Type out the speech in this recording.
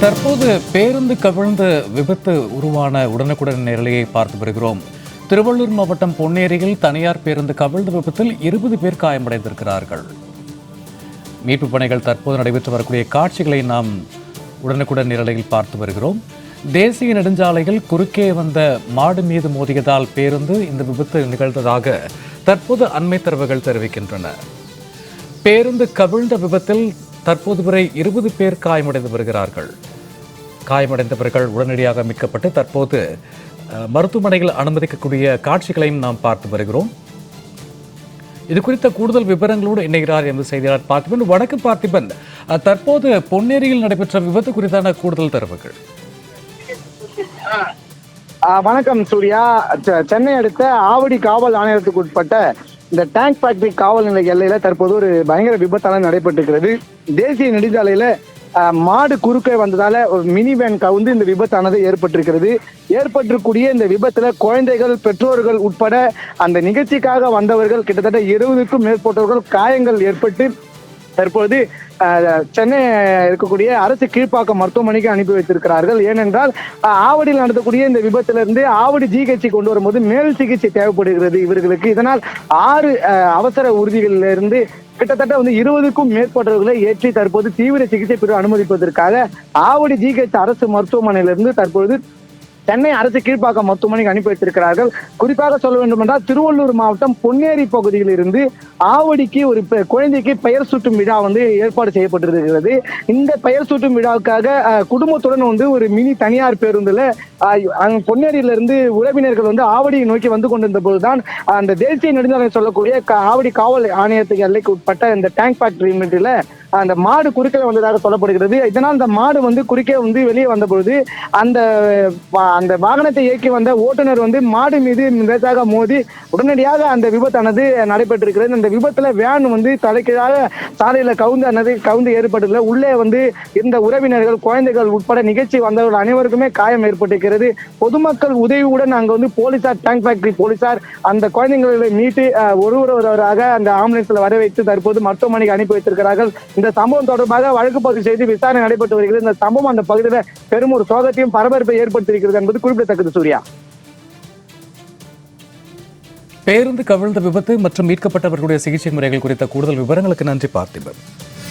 தற்போது பேருந்து கவிழ்ந்து விபத்து உருவான உடனுக்குடன் நிலையை பார்த்து வருகிறோம். திருவள்ளூர் மாவட்டம் பொன்னேரியில் தனியார் பேருந்து கவிழ்ந்த விபத்தில் இருபது பேர் காயமடைந்திருக்கிறார்கள். மீட்பு பணிகள் தற்போது நடைபெற்று வரக்கூடிய காட்சிகளை நாம் உடனுக்குடன் நிரலையில் பார்த்து வருகிறோம். தேசிய நெடுஞ்சாலையில் குறுக்கே வந்த மாடு மீது மோதியதால் பேருந்து இந்த விபத்து நிகழ்ந்ததாக தற்போது அண்மை தரவுகள் தெரிவிக்கின்றன. பேருந்து கவிழ்ந்த விபத்தில் தற்போது வரை இருபது பேர் காயமடைந்து வருகிறார்கள். காயமடைந்தவர்கள் உடனடியாக மீட்கப்பட்டு தற்போது அஹ், மருத்துவமனையில் அனுமதிக்கக்கூடிய காட்சிகளையும் நாம் பார்த்து வருகிறோம். இது குறித்த கூடுதல் விவரங்களோடு இணைகிறார் எமது செய்தியாளர் பார்த்திபன். வடக்கு பார்த்திபன் தற்போது பொன்னேரியில் நடைபெற்ற விபத்து குறித்தான கூடுதல் தரவுகள். வணக்கம் சூர்யா. செ- சென்னை அடுத்த ஆவடி காவல் ஆணையத்துக்கு உட்பட்ட இந்த டேங்க் ஃபேக்டரி காவல் நிலைய எல்லையில தற்போது ஒரு பயங்கர விபத்தான நடைபெற்றிருக்கிறது. தேசிய நெடுஞ்சாலையில மாடு குறுக்கே வந்ததால ஒரு மினி வேன் கவுந்து இந்த விபத்தானது ஏற்பட்டிருக்கிறது. ஏற்பட்டிருக்கூடிய இந்த விபத்துல குழந்தைகள் பெற்றோர்கள் உட்பட அந்த நிகழ்ச்சிக்காக வந்தவர்கள் கிட்டத்தட்ட இருபதுக்கும் மேற்பட்டவர்கள் காயங்கள் ஏற்பட்டு தற்போது அஹ், சென்னை இருக்கக்கூடிய அரசு கீழ்ப்பாக்கம் மருத்துவமனைக்கு அனுப்பி வைத்திருக்கிறார்கள். ஏனென்றால் ஆவடியில் நடத்தக்கூடிய இந்த விபத்திலிருந்து ஆவடி ஜிஹெச் கொண்டு வரும்போது மேல் சிகிச்சை தேவைப்படுகிறது இவர்களுக்கு. இதனால் ஆறு அஹ், அவசர உறுதிகளிலிருந்து கிட்டத்தட்ட வந்து இருபதுக்கும் மேற்பட்டவர்களை ஏற்றி தற்போது தீவிர சிகிச்சை பெற அனுமதிப்பதற்காக ஆவடி ஜிஹெச் அரசு மருத்துவமனையிலிருந்து தற்போது சென்னை அரசு கீழ்ப்பாக்கம் மருத்துவமனைக்கு அனுப்பி வைத்திருக்கிறார்கள். குறிப்பாக சொல்ல வேண்டும் என்றால் திருவள்ளூர் மாவட்டம் பொன்னேரி பகுதியில் இருந்து ஆவடிக்கு ஒரு பெ- குழந்தைக்கு பெயர் சூட்டும் விழா வந்து ஏற்பாடு செய்யப்பட்டிருக்கிறது. இந்த பெயர் சூட்டும் விழாவுக்காக குடும்பத்துடன் வந்து ஒரு மினி தனியார் பேருந்துல பொன்னேரியில இருந்து உறவினர்கள் வந்து ஆவடியை நோக்கி வந்து கொண்டிருந்த போதுதான் அந்த தேசிய நெடுஞ்சாலை சொல்லக்கூடிய ஆவடி காவல் ஆணையத்துக்கு எல்லைக்கு உட்பட்ட இந்த டேங்க் ஃபேக்டரி யூனிட்ல அந்த மாடு குறுக்கே வந்ததாக சொல்லப்படுகிறது. இதனால் அந்த மாடு வந்து குறுக்கே வந்து வெளியே வந்த பொழுது அந்த அந்த வாகனத்தை இயக்கி வந்த ஓட்டுநர் வந்து மாடு மீது லேசாக மோதி உடனடியாக அந்த விபத்தானது நடைபெற்றிருக்கிறது. அந்த விபத்துல வேன் வந்து தலைக்கீழாக சாலையில கவுந்து அனது கவுந்து ஏற்பட்டுள்ள உள்ளே வந்து இருந்த உறவினர்கள் குழந்தைகள் உட்பட நிகழ்ச்சி வந்தவர்கள் அனைவருக்குமே காயம் ஏற்பட்டிருக்கிறது. பொதுமக்கள் உதவியுடன் அங்க வந்து போலீசார் டேங்க் ஃபேக்டரி போலீசார் அந்த குழந்தைங்களை மீட்டு ஒரு ஒருவராக அந்த ஆம்புலன்ஸ்ல வர வைத்து தற்போது மருத்துவமனைக்கு அனுப்பி வைத்திருக்கிறார்கள். இந்த சம்பவம் தொடர்பாக வழக்கு பதிவு செய்து விசாரணை நடைபெற்று வருகிறது. இந்த சம்பவம் அந்த பகுதியில் பெரும் ஒரு சோகத்தையும் பரபரப்பை ஏற்படுத்தியிருக்கிறது என்பது குறிப்பிடத்தக்கது சூர்யா. பேருந்து கவிழ்ந்த விபத்து மற்றும் மீட்கப்பட்டவர்களுடைய சிகிச்சை முறைகள் குறித்த கூடுதல் விவரங்களுக்கு நன்றி பார்த்திபன்.